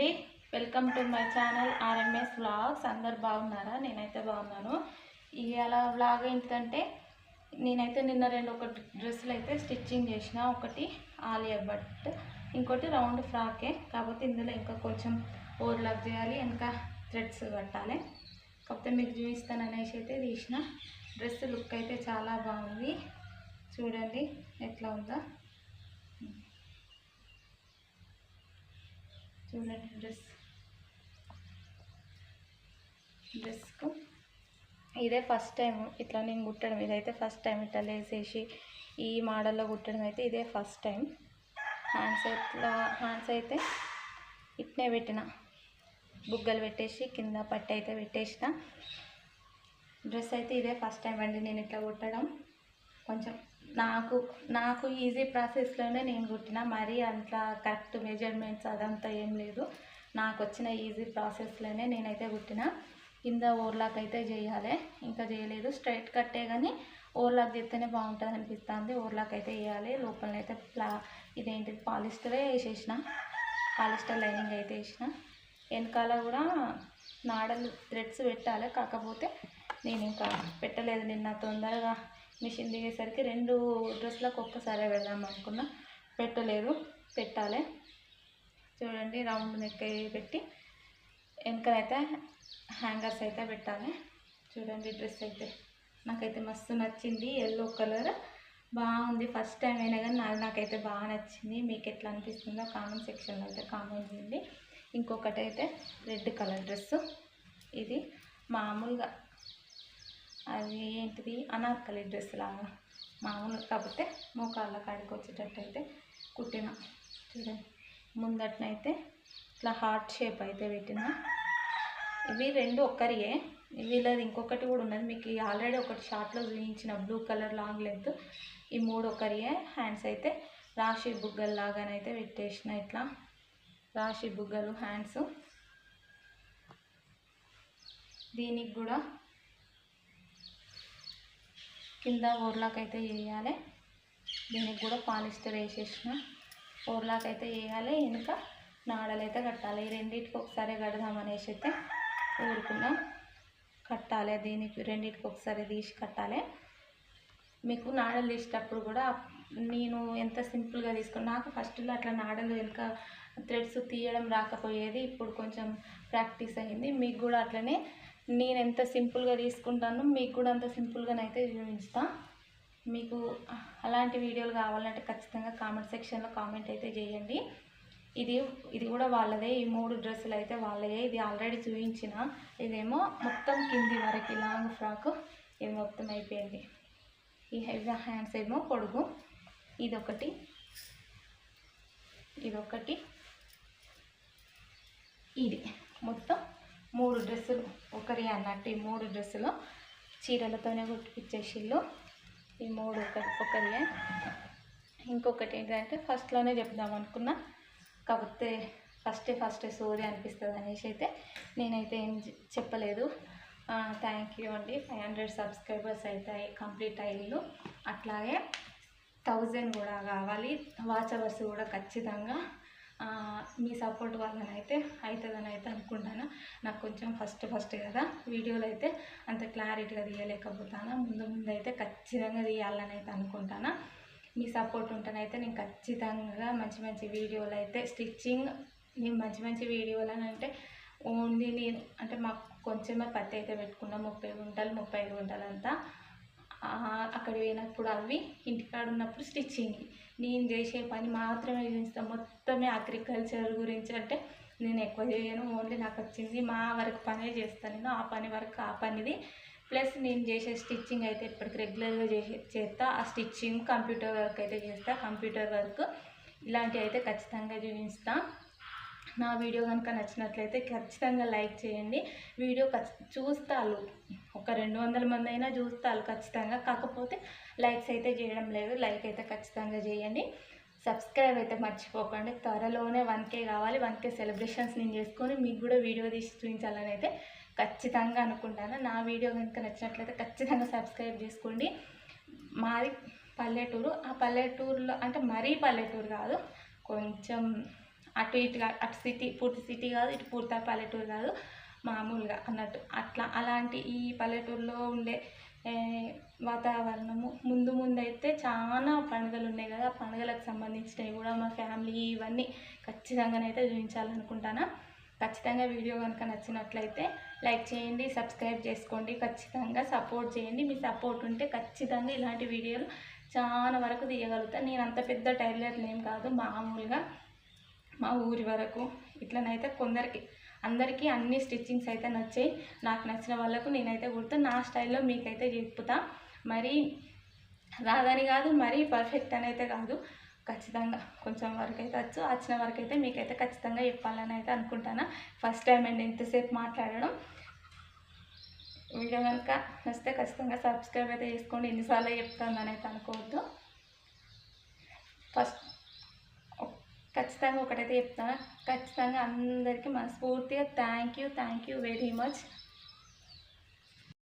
అండి. Welcome to my channel RMS vlogs అందరు బాగున్నారా? నేనైతే బాగున్నాను. ఇవాళ వ్లాగ్ ఏంటంటే నేనైతే నిన్న రెండు ఒక డ్రెస్సులు అయితే స్టిచ్చింగ్ చేసిన. ఒకటి ఆలియా బట్ ఇంకోటి రౌండ్ ఫ్రాకే. కాకపోతే ఇందులో ఇంకా కొంచెం ఓవర్లాక్ చేయాలి ఇంకా థ్రెడ్స్ కట్టాలి. కాకపోతే మీకు చూపిస్తాను అనేసి అయితే తీసిన. డ్రెస్ లుక్ అయితే చాలా బాగుంది. చూడండి ఎట్లా ఉందో. చూడండి డ్రెస్ డ్రెస్కు ఇదే ఫస్ట్ టైం ఇట్లా నేను కుట్టడం. ఇదైతే ఫస్ట్ టైం ఇట్లా లేసేసి ఈ మోడల్లో కుట్టడం అయితే ఇదే ఫస్ట్ టైం హ్యాండ్స్ ఇట్లా హ్యాండ్స్ అయితే ఇట్నే పెట్టిన. బుగ్గలు పెట్టేసి కింద పట్టి అయితే పెట్టేసిన. డ్రెస్ అయితే ఇదే ఫస్ట్ టైం అండి నేను ఇట్లా కుట్టడం. కొంచెం నాకు నాకు ఈజీ ప్రాసెస్లోనే నేను కుట్టిన. మరీ అంత కరెక్ట్ మెజర్మెంట్స్ అదంతా ఏం లేదు. నాకు వచ్చిన ఈజీ ప్రాసెస్లోనే నేనైతే కుట్టిన. కింద ఓవర్లాక్ అయితే చేయాలి. ఇంకా చేయలేదు. స్ట్రైట్ కట్టే కానీ ఓర్లాక్ చేస్తేనే బాగుంటుంది అనిపిస్తుంది ఓవర్లాక్ అయితే వేయాలి లోపలనైతే ప్లా ఇదేంటి పాలిస్టరే వేసేసిన. పాలిస్టర్ లైనింగ్ అయితే వేసిన. వెనకాల కూడా నాడలు థ్రెడ్స్ పెట్టాలి. కాకపోతే నేను ఇంకా పెట్టలేదు. నిన్న తొందరగా మిషన్ దిగేసరికి రెండు డ్రెస్లకు ఒక్కసారే వెళ్దాం అనుకున్నా. పెట్టలేదు. పెట్టాలి. చూడండి రౌండ్ నెక్ పెట్టి వెనకనైతే హ్యాంగర్స్ అయితే పెట్టాలి. చూడండి డ్రెస్ అయితే. నాకైతే మస్తు నచ్చింది. Yellow colour. బాగుంది. ఫస్ట్ టైం అయినా కానీ నాకు నాకైతే బాగా నచ్చింది. మీకు ఎట్లా అనిపిస్తుందో కామెంట్ సెక్షన్లో అయితే కామెంట్ చేయండి. ఇంకొకటి అయితే రెడ్ కలర్ డ్రెస్సు. ఇది మామూలుగా అది ఏంటిది? అనార్కలి డ్రెస్ లాగా. మామూలు కాకపోతే మోకాళ్ళ కాడికి వచ్చేటట్టు అయితే కుట్టిన. చూడండి. ముందటనైతే ఇట్లా హార్ట్ షేప్ అయితే పెట్టిన. ఇవి రెండు ఒక్కరియే. వీళ్ళది ఇంకొకటి కూడా ఉన్నది. మీకు ఆల్రెడీ ఒకటి షార్ట్లో చూపించిన బ్లూ కలర్ లాంగ్ లెంత్. ఈ మూడు ఒకరియే హ్యాండ్స్ అయితే రాశి బుగ్గలు లాగానైతే పెట్టేసిన ఇట్లా. రాశి బుగ్గలు హ్యాండ్స్. దీనికి కూడా కింద ఓర్లాక్ అయితే వేయాలి. దీనికి కూడా పాలిస్టర్ వేసేసిన. ఓర్లాక్ అయితే వేయాలి. వెనుక నాడలు అయితే కట్టాలి. ఈ రెండింటికి ఒకసారి కడదాం అనేసి అయితే ఊరుకున్నాం కట్టాలి. దీనికి రెండింటికి ఒకసారి తీసి కట్టాలి. మీకు నాడలు తీసేటప్పుడు కూడా నేను ఎంత సింపుల్గా తీసుకున్నా. నాకు ఫస్ట్లో అట్లా నాడలు వెనుక థ్రెడ్స్ తీయడం రాకపోయేది. ఇప్పుడు కొంచెం ప్రాక్టీస్ అయింది. మీకు కూడా అట్లనే నేను ఎంత సింపుల్గా తీసుకుంటానో మీకు కూడా అంత సింపుల్గానైతే చూపిస్తా. మీకు అలాంటి వీడియోలు కావాలంటే ఖచ్చితంగా కామెంట్ సెక్షన్లో కామెంట్ అయితే చేయండి. ఇది ఇది కూడా వాళ్ళదే. ఈ మూడు డ్రెస్సులు అయితే వాళ్ళదే ఇది ఆల్రెడీ చూపించిన. ఇదేమో మొత్తం కింది వరకు లాంగ్ ఫ్రాక్. ఇది మొత్తం అయిపోయింది. ఈ హెవీ హ్యాండ్స్ ఏమో పొడుగు. ఇదొకటి. ఇదొకటి. ఇది మొత్తం మూడు డ్రెస్సులు ఒకరి అన్నట్టు ఈ మూడు డ్రెస్సులు చీరలతోనే కుట్టిపించేసిళ్ళు ఈ మూడు ఒకరి ఒకరియే. ఇంకొకటి ఏంటంటే ఫస్ట్లోనే చెప్దాం అనుకున్నా. కాకపోతే ఫస్టే ఫస్ట్ సోది అనిపిస్తుంది అనేసి అయితే నేనైతే ఏం చెప్పలేదు. థ్యాంక్ యూ అండి. ఫైవ్ హండ్రెడ్ సబ్స్క్రైబర్స్ అయితే కంప్లీట్ అయ్యారు అట్లాగే థౌజండ్ కూడా కావాలి. వాచ్ అవర్స్ కూడా ఖచ్చితంగా మీ సపోర్ట్ వల్లనైతే అయితే అవుతుందని అయితే అనుకుంటాను. నాకు కొంచెం ఫస్ట్ ఫస్ట్ కదా. వీడియోలు అయితే అంత క్లారిటీగా తీయలేకపోతాను. ముందు ముందు అయితే ఖచ్చితంగా తీయాలని అయితే అనుకుంటాను. మీ సపోర్ట్ ఉంటేనైతే నేను ఖచ్చితంగా మంచి మంచి వీడియోలు అయితే స్టిచ్చింగ్ నేను మంచి మంచి వీడియోలు అని అంటే ఓన్లీ నేను అంటే మాకు కొంచెమే పత్తి అయితే పెట్టుకున్నా. ముప్పై గుంటలు ముప్పై ఐదు గుంటలు అంతా అక్కడ పోయినప్పుడు అవి ఇంటికాడ ఉన్నప్పుడు స్టిచ్చింగ్. నేను చేసే పని మాత్రమే చూపిస్తాను మొత్తమే అగ్రికల్చర్ గురించి అంటే నేను ఎక్కువ చేయను ఓన్లీ నాకు వచ్చింది మా వరకు పనే చేస్తాను నేను ఆ పని వరకు ఆ పనిది. ప్లస్ నేను చేసే స్టిచ్చింగ్ అయితే ఇప్పటికి రెగ్యులర్గా చేసే చేస్తా. ఆ స్టిచ్చింగ్ కంప్యూటర్ వర్క్ అయితే చేస్తా. కంప్యూటర్ వర్క్ ఇలాంటివి అయితే ఖచ్చితంగా చూపిస్తా నా వీడియో కనుక నచ్చినట్లయితే ఖచ్చితంగా లైక్ చేయండి. వీడియో ఖచ్చి చూస్తారు ఒక రెండు వందల మంది అయినా చూస్తారు ఖచ్చితంగా. కాకపోతే లైక్స్ అయితే చేయడం లేదు. లైక్ అయితే ఖచ్చితంగా చేయండి. సబ్స్క్రైబ్ అయితే మర్చిపోకండి. త్వరలోనే వన్ కే కావాలి. వన్ కే సెలబ్రేషన్స్ నేను చేసుకొని మీకు కూడా వీడియో తీసి చూపించాలని అయితే ఖచ్చితంగా అనుకుంటాను. నా వీడియో కనుక నచ్చినట్లయితే ఖచ్చితంగా సబ్స్క్రైబ్ చేసుకోండి. మాది పల్లెటూరు. ఆ పల్లెటూరులో అంటే మరీ పల్లెటూరు కాదు. కొంచెం అటు ఇటు అటు సిటీ పూర్తి సిటీ కాదు. ఇటు పూర్తి పల్లెటూరు కాదు. మామూలుగా అన్నట్టు. అట్లా అలాంటి ఈ పల్లెటూరులో ఉండే వాతావరణము ముందు ముందు అయితే చాలా పండుగలు ఉన్నాయి కదా. పండుగలకు సంబంధించినవి కూడా మా ఫ్యామిలీ ఇవన్నీ ఖచ్చితంగానైతే చూపించాలనుకుంటాను. ఖచ్చితంగా వీడియో కనుక నచ్చినట్లయితే లైక్ చేయండి సబ్స్క్రైబ్ చేసుకోండి ఖచ్చితంగా సపోర్ట్ చేయండి. మీ సపోర్ట్ ఉంటే ఖచ్చితంగా ఇలాంటి వీడియోలు చాలా వరకు తీయగలుగుతాను నేను అంత పెద్ద టైలర్లు ఏం కాదు మామూలుగా మా ఊరి వరకు. ఇట్లనైతే కొందరికి అందరికీ అన్ని స్టిచ్చింగ్స్ అయితే నచ్చాయి. నాకు నచ్చిన వాళ్ళకు నేనైతే కుడతా. నా స్టైల్లో మీకైతే చెప్పుతా మరి రాదని కాదు మరీ పర్ఫెక్ట్ అని అయితే కాదు. ఖచ్చితంగా కొంచెం వరకు అయితే వచ్చు వచ్చిన వరకు అయితే మీకైతే ఖచ్చితంగా చెప్పాలని అయితే అనుకుంటాను. ఫస్ట్ టైం అండి ఎంతసేపు మాట్లాడడం. వీడియో కనుక నచ్చితే ఖచ్చితంగా సబ్స్క్రైబ్ అయితే చేసుకోండి. ఎన్నిసార్లు చెప్తాను అని అయితే అనుకోవద్దు. ఫస్ట్ ఖచ్చితంగా ఒకటైతే చెప్తాను. ఖచ్చితంగా అందరికీ మనస్ఫూర్తిగా thank you thank you very much